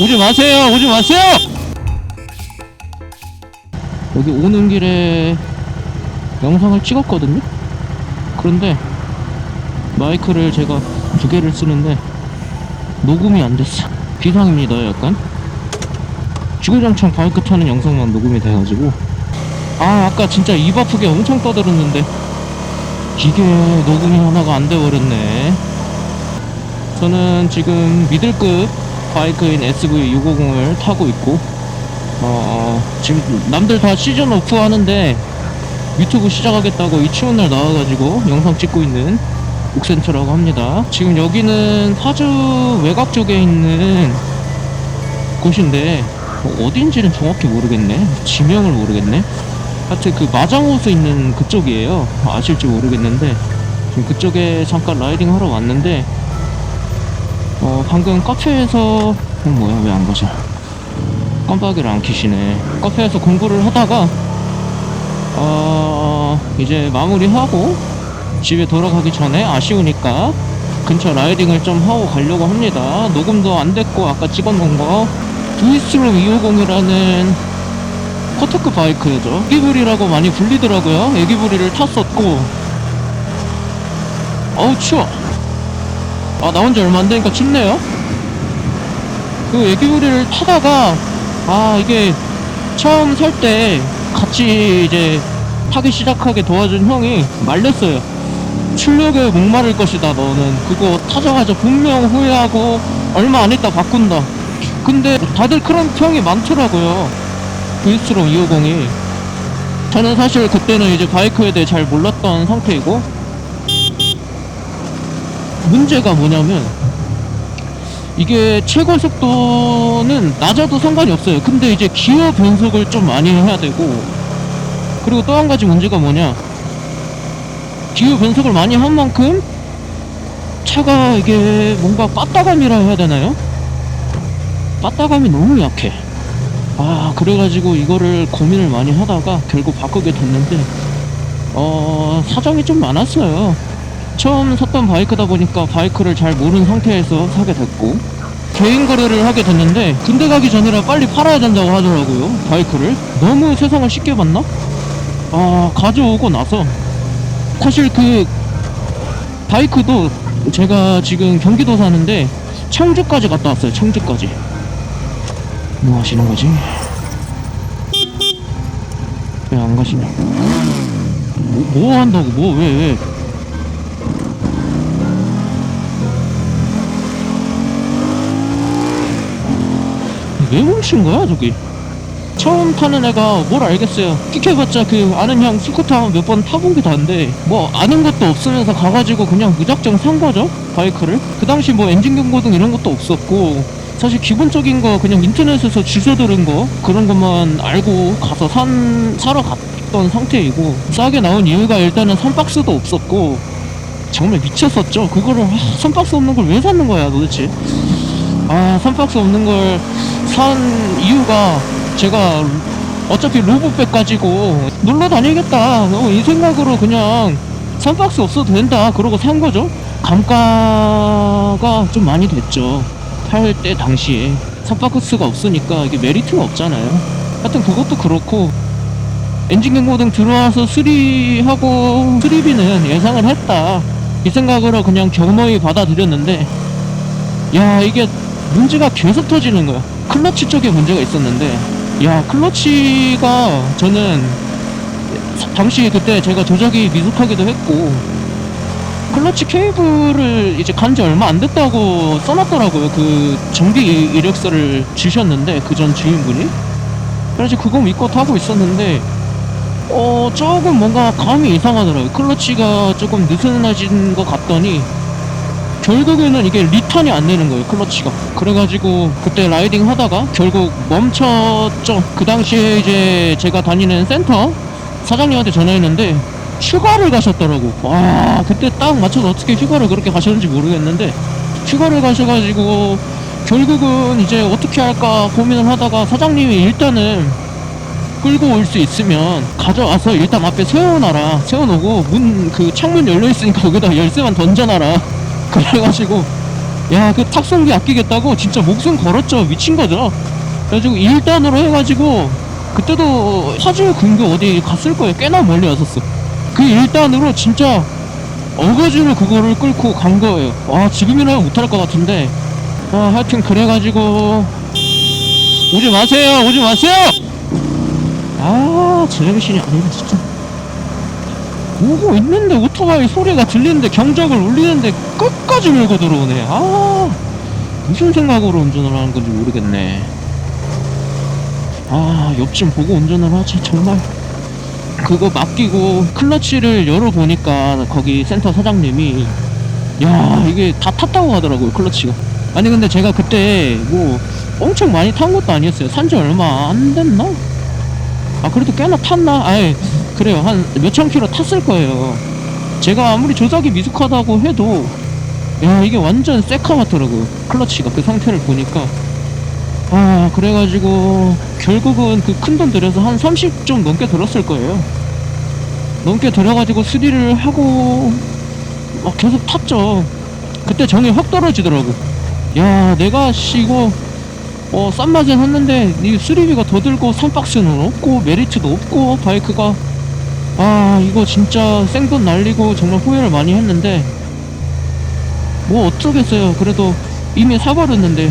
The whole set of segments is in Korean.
오지 마세요. 오지 마세요. 여기 오는 길에 영상을 찍었거든요. 그런데 마이크를 제가 두 개를 쓰는데 녹음이 안 됐어 비상입니다 약간. 주구장창 바이크 타는 영상만 녹음이 돼가지고. 아 아까 진짜 입 아프게 엄청 떠들었는데. 이게 녹음이 하나가 안 돼버렸네. 저는 지금 미들급 바이크인 SV650을 타고 있고 어, 지금 남들 다 시즌 오프 하는데 유튜브 시작하겠다고 이 추운 날 나와가지고 영상 찍고 있는 옥센터라고 합니다. 지금 여기는 파주 외곽 쪽에 있는 곳인데 어, 어딘지는 정확히 모르겠네. 지명을 모르겠네. 하여튼 그 마장호수 있는 그쪽이에요. 아실지 모르겠는데 지금 그쪽에 잠깐 라이딩 하러 왔는데 어 방금 카페에서 어, 뭐야 왜 안 가죠 깜빡이를 안 켜시네. 카페에서 공부를 하다가 어 이제 마무리하고 집에 돌아가기 전에 아쉬우니까 근처 라이딩을 좀 하고 가려고 합니다. 녹음도 안 됐고 아까 찍어놓은 거. 두이스룸 250이라는 커터크 바이크죠. 애기부리라고 많이 불리더라고요. 애기부리를 탔었고. 어우 추워 아 나온 지 얼마 안 되니까 춥네요. 그 애기부리를 타다가 아 이게 처음 살때 같이 이제 타기 시작하게 도와준 형이 말렸어요. 출력에 목마를 것이다 너는. 그거 타자마자 분명 후회하고 얼마 안 있다 바꾼다. 근데 다들 그런 평이 많더라고요. 브이스트롬 250이. 저는 사실 그때는 이제 바이크에 대해 잘 몰랐던 상태이고 문제가 뭐냐면 이게 최고 속도는 낮아도 상관이 없어요. 근데 이제 기어 변속을 좀 많이 해야 되고 그리고 또 한 가지 문제가 뭐냐? 기어 변속을 많이 한 만큼 차가 이게 뭔가 빠따감이라 해야 되나요? 빠따감이 너무 약해. 아 그래가지고 이거를 고민을 많이 하다가 결국 바꾸게 됐는데 어 사정이 좀 많았어요 처음 샀던 바이크다 보니까 바이크를 잘 모르는 상태에서 사게 됐고 개인 거래를 하게 됐는데 군대 가기 전이라 빨리 팔아야 된다고 하더라고요 바이크를 너무 세상을 쉽게 봤나? 아 가져오고 나서 사실 그 바이크도 제가 지금 경기도 사는데 청주까지 갔다 왔어요 청주까지 뭐 하시는 거지? 왜 안 가시냐? 뭐, 뭐 한다고? 뭐 왜 왜? 왜 훔친 거야 저기? 처음 타는 애가 뭘 알겠어요. 끽해봤자 그 아는 형 스쿠터 몇 번 타본 게 다인데 뭐 아는 것도 없으면서 가가지고 그냥 무작정 산 거죠 바이크를. 그 당시 뭐 엔진 경고등 이런 것도 없었고 사실 기본적인 거 그냥 인터넷에서 주소 들은 거 그런 것만 알고 가서 산 사러 갔던 상태이고 싸게 나온 이유가 일단은 선박스도 없었고 정말 미쳤었죠. 그거를 아, 선박스 없는 걸 왜 샀는 거야 도대체. 아 선박스 없는 걸 산 이유가 제가 어차피 로봇백 가지고 놀러 다니겠다. 어, 이 생각으로 그냥 선박스 없어도 된다. 그러고 산 거죠. 감가가 좀 많이 됐죠. 팔 때 당시에 선박스가 없으니까 이게 메리트가 없잖아요. 하여튼 그것도 그렇고 엔진 경고등 들어와서 수리하고 수리비는 예상을 했다. 이 생각으로 그냥 경머히 받아들였는데 야 이게 문제가 계속 터지는 거야. 클러치 쪽에 문제가 있었는데 야 클러치가 저는 당시 그때 제가 조작이 미숙하기도 했고 클러치 케이블을 이제 간 지 얼마 안 됐다고 써놨더라고요. 그 정비 이- 이력서를 주셨는데 그 전 주인분이. 그래서 그거 믿고 타고 있었는데 어 조금 뭔가 감이 이상하더라고요. 클러치가 조금 느슨해진 것 같더니 결국에는 이게 리턴이 안 되는 거예요 클러치가. 그래가지고 그때 라이딩 하다가 결국 멈췄죠. 그 당시에 이제 제가 다니는 센터 사장님한테 전화했는데 휴가를 가셨더라고. 와 그때 딱 맞춰서 어떻게 휴가를 그렇게 가셨는지 모르겠는데 휴가를 가셔가지고 결국은 이제 어떻게 할까 고민을 하다가 사장님이 일단은 끌고 올 수 있으면 가져와서 일단 앞에 세워놔라. 세워놓고 문 그 창문 열려 있으니까 거기다 열쇠만 던져놔라 그래가지고 야 그 탁송비 아끼겠다고 진짜 목숨 걸었죠 미친 거죠 그래가지고 1단으로 해가지고 그때도 파주 근교 어디 갔을 거예요. 꽤나 멀리 왔었어. 그 1단으로 진짜 어거지로 그거를 끌고 간 거예요. 와 지금이라면 못할 것 같은데. 아 하여튼 그래가지고 오지 마세요 오지 마세요! 아 제정신이 아니네 진짜 오고 있는데 오토바이 소리가 들리는데 경적을 울리는데 끝까지 밀고 들어오네. 아 무슨 생각으로 운전을 하는 건지 모르겠네. 아 옆집 보고 운전을 하지 정말. 그거 맡기고 클러치를 열어보니까 거기 센터 사장님이 야 이게 다 탔다고 하더라고요 클러치가. 아니 근데 제가 그때 뭐 엄청 많이 탄 것도 아니었어요. 산지 얼마 안 됐나? 아 그래도 꽤나 탔나? 아예 그래요. 한 몇천 킬로 탔을 거예요. 제가 아무리 조작이 미숙하다고 해도 야 이게 완전 새카 같더라고요. 클러치가 그 상태를 보니까. 아 그래가지고 결국은 그 큰 돈 들여서 한 30 좀 넘게 들었을 거예요. 넘게 들어가지고 수리를 하고 막 계속 탔죠. 그때 정이 확 떨어지더라고 야 내가 씨 이거 어싼 맛에 샀는데 이 수리비가 더 들고 선박스는 없고 메리트도 없고 바이크가 아 이거 진짜 생돈 날리고 정말 후회를 많이 했는데 뭐 어쩌겠어요. 그래도 이미 사버렸는데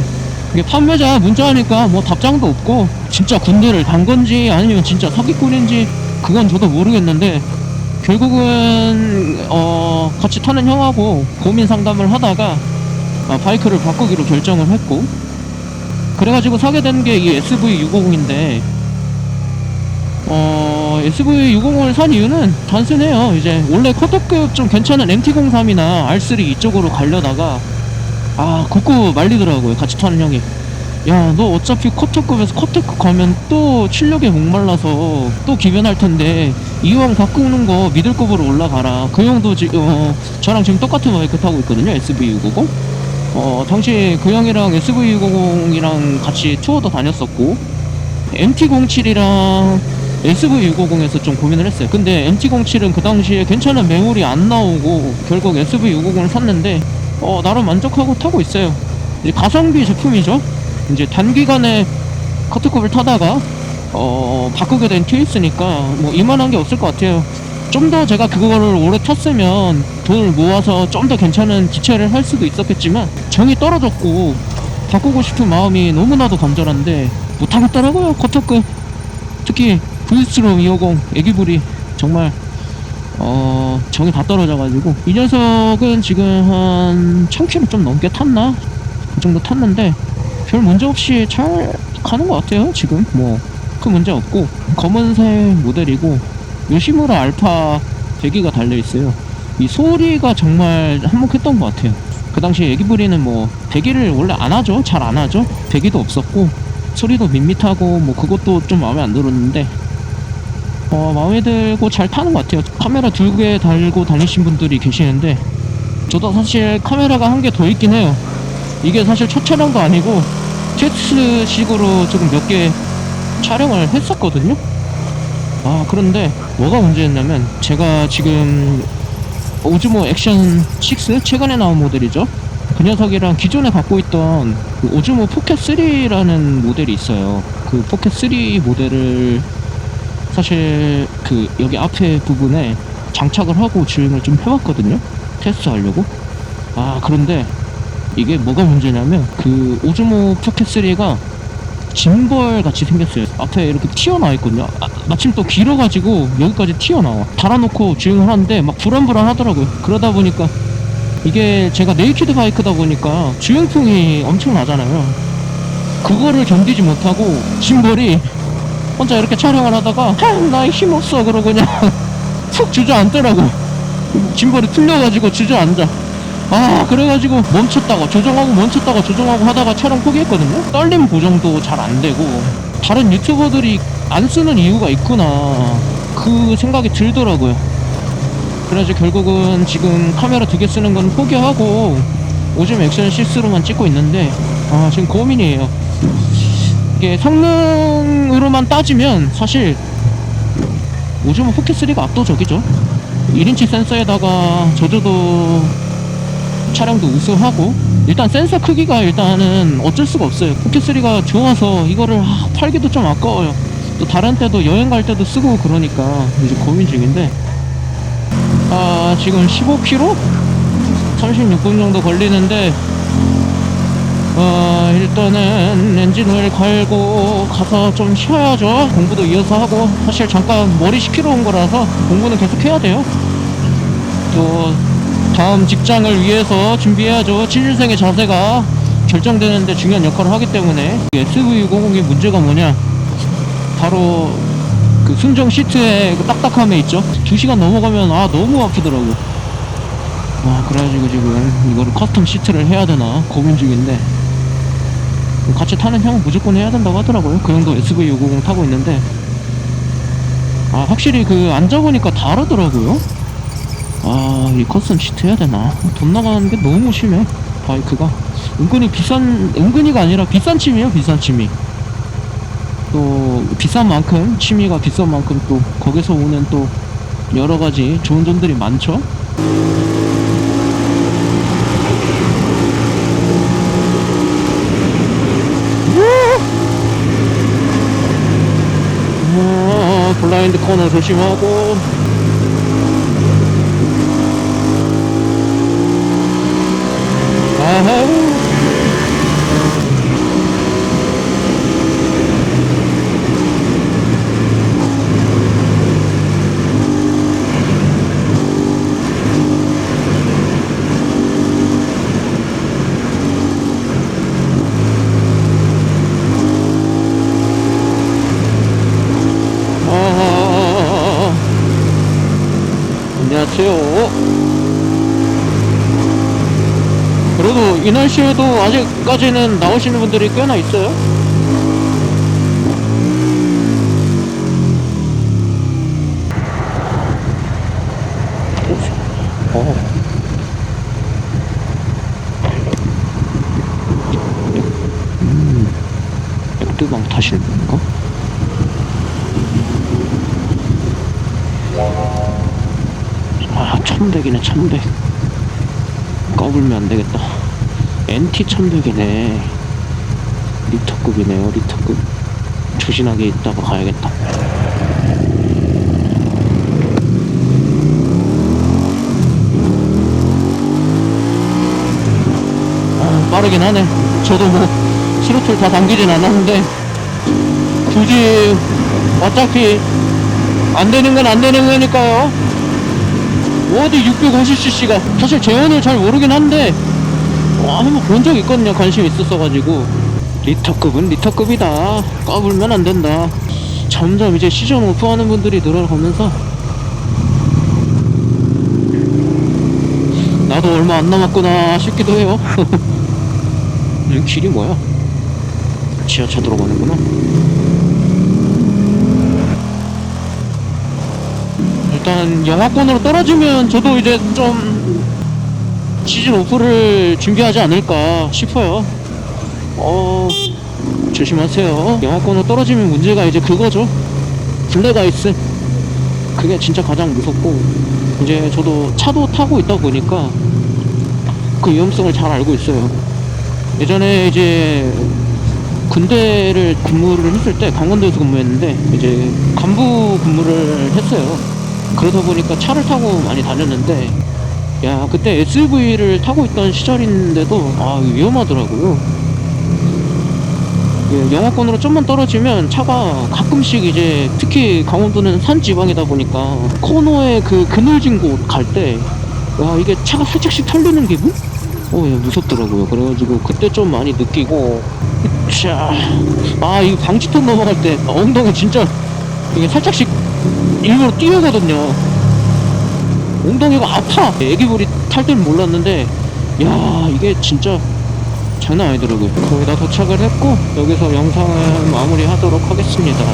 이게 판매자 문자하니까 뭐 답장도 없고 진짜 군대를 간 건지 아니면 진짜 사기꾼인지 그건 저도 모르겠는데 결국은 어 같이 타는 형하고 고민 상담을 하다가 아, 바이크를 바꾸기로 결정을 했고 그래가지고 사게 된 게 이 SV650인데 어 SV650을 산 이유는 단순해요. 이제 원래 커터급 좀 괜찮은 MT03이나 R3 이쪽으로 가려다가 아 굳고 말리더라고요 같이 타는 형이. 야 너 어차피 커터급에서 커터급 가면 또 출력에 목말라서 또 기변할 텐데 이왕 바꾸는 거 미들급으로 올라가라. 그 형도 지, 어, 저랑 지금 똑같은 바이크 타고 있거든요 SV650 어 당시 그 형이랑 SV650이랑 같이 투어도 다녔었고 MT07이랑 SV650에서 좀 고민을 했어요. 근데 MT07은 그 당시에 괜찮은 메모리 안 나오고 결국 SV650을 샀는데 어 나름 만족하고 타고 있어요. 이제 가성비 제품이죠. 이제 단기간에 커트급을 타다가 어 바꾸게 된 케이스니까 뭐 이만한 게 없을 것 같아요. 좀 더 제가 그거를 오래 탔으면 돈을 모아서 좀 더 괜찮은 기체를 할 수도 있었겠지만 정이 떨어졌고 바꾸고 싶은 마음이 너무나도 간절한데 못하겠더라고요 커터급. 특히 브이스롬 250 애기불이 정말 어 정이 다 떨어져가지고. 이 녀석은 지금 한 1000km 좀 넘게 탔나? 그 정도 탔는데 별 문제 없이 잘 가는 것 같아요 지금. 뭐큰 문제 없고. 검은색 모델이고 요시무라 알파 배기가 달려있어요. 이 소리가 정말 한몫했던 것 같아요. 그 당시 애기부리는 뭐 배기를 원래 안 하죠? 잘 안 하죠? 배기도 없었고 소리도 밋밋하고 뭐 그것도 좀 마음에 안 들었는데 어 마음에 들고 잘 타는 것 같아요. 카메라 두 개 달고 다니신 분들이 계시는데 저도 사실 카메라가 한 개 더 있긴 해요. 이게 사실 첫 촬영도 아니고 테스트식으로 조금 몇 개 촬영을 했었거든요. 아 그런데 뭐가 문제였냐면 제가 지금 오즈모 액션 6 최근에 나온 모델이죠. 그 녀석이랑 기존에 갖고 있던 그 오즈모 포켓 3라는 모델이 있어요. 그 포켓 3 모델을 사실 그 여기 앞에 부분에 장착을 하고 주행을 좀 해봤거든요. 테스트 하려고. 아 그런데 이게 뭐가 문제냐면 그 오즈모 포켓 3가 짐벌 같이 생겼어요. 앞에 이렇게 튀어나와 있거든요. 아, 마침 또 길어가지고 여기까지 튀어나와. 달아놓고 주행을 하는데 막 불안불안 하더라고요. 그러다 보니까 이게 제가 네이키드 바이크다 보니까 주행풍이 엄청 나잖아요. 그거를 견디지 못하고 짐벌이 혼자 이렇게 촬영을 하다가 나이 힘없어. 그러고 그냥 푹 주저앉더라고. 짐벌이 풀려가지고 주저앉아. 아 그래가지고 멈췄다가 조정하고 멈췄다가 조정하고 하다가 촬영 포기했거든요. 떨림 보정도 잘 안되고. 다른 유튜버들이 안 쓰는 이유가 있구나. 그 생각이 들더라고요. 그래서 결국은 지금 카메라 두 개 쓰는 건 포기하고 요즘 액션 6로만 찍고 있는데 아 지금 고민이에요 이게 성능으로만 따지면 사실 요즘은 포켓3가 압도적이죠 1인치 센서에다가 저조도 촬영도 우수하고 일단 센서 크기가 일단은 어쩔 수가 없어요. 포켓3가 좋아서 이거를 아, 팔기도 좀 아까워요. 또 다른 때도 여행 갈 때도 쓰고 그러니까 이제 고민 중인데 아 지금 15km? 36분 정도 걸리는데 어 일단은 엔진 오일 갈고 가서 좀 쉬어야죠. 공부도 이어서 하고 사실 잠깐 머리 식히러 온 거라서 공부는 계속 해야 돼요. 또 다음 직장을 위해서 준비해야죠. 진일생의 자세가 결정되는데 중요한 역할을 하기 때문에. SV650의 문제가 뭐냐? 바로 그 순정 시트의 그 딱딱함에 있죠. 2시간 넘어가면 아 너무 아프더라고 아 그래가지고 지금 이거를 커스텀 시트를 해야 되나 고민 중인데 같이 타는 형은 무조건 해야 된다고 하더라고요. 그 형도 SV650 타고 있는데. 아 확실히 그 앉아보니까 다르더라고요. 아 이 커스텀 시트 해야 되나? 돈 나가는 게 너무 심해 바이크가. 은근히 비싼 은근히가 아니라 비싼 취미에요 비싼 취미. 또 비싼 만큼 취미가 비싼 만큼 또 거기서 오는 또 여러 가지 좋은 점들이 많죠 아, 블라인드 코너 조심하고. 아하 아, 안녕하세요. 이 날씨에도 아직까지는 나오시는 분들이 꽤나 있어요. 어. 음, 타시는 건가? 아, 천백이네, 천백. 까불면 안 되겠다. NT 천백이네. 리터급이네요, 리터급. 조신하게 있다가 가야겠다. 아, 빠르긴 하네. 저도 뭐, 스로틀 다 당기진 않았는데, 굳이, 어차피, 안 되는 건 안 되는 거니까요. 어디 650cc가 사실 재원을 잘 모르긴 한데 와, 한번 본 적 있거든요. 관심 있었어가지고. 리터급은 리터급이다. 까불면 안 된다. 점점 이제 시즌 오프하는 분들이 늘어가면서. 나도 얼마 안 남았구나 싶기도 해요. 이 길이 뭐야? 지하차 들어가는구나. 일단 영화권으로 떨어지면 저도 이제 좀 시즌 오프를 준비하지 않을까 싶어요. 어 조심하세요. 영화권으로 떨어지면 문제가 이제 그거죠. 블랙 아이스. 그게 진짜 가장 무섭고 이제 저도 차도 타고 있다 보니까 그 위험성을 잘 알고 있어요. 예전에 이제 군대를 근무를 했을 때 강원도에서 근무했는데 이제 간부 근무를 했어요. 그러다 보니까 차를 타고 많이 다녔는데 야 그때 SUV를 타고 있던 시절인데도 아 위험하더라고요 예, 영하권으로 좀만 떨어지면 차가 가끔씩 이제 특히 강원도는 산 지방이다 보니까 코너에 그 그늘진 곳 갈 때 와 이게 차가 살짝씩 털리는 기분? 어 예, 무섭더라고요 그래가지고 그때 좀 많이 느끼고 자 아 이거 방지턱 넘어갈 때 엉덩이 진짜 이게 살짝씩 일부러 뛰어가거든요. 엉덩이가 아파. 애기불이 탈 줄 몰랐는데, 야 이게 진짜 장난 아니더라고요. 거의 다 도착을 했고, 여기서 영상을 마무리 하도록 하겠습니다.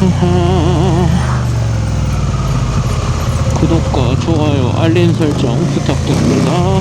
하하. 구독과 좋아요, 알림 설정 부탁드립니다.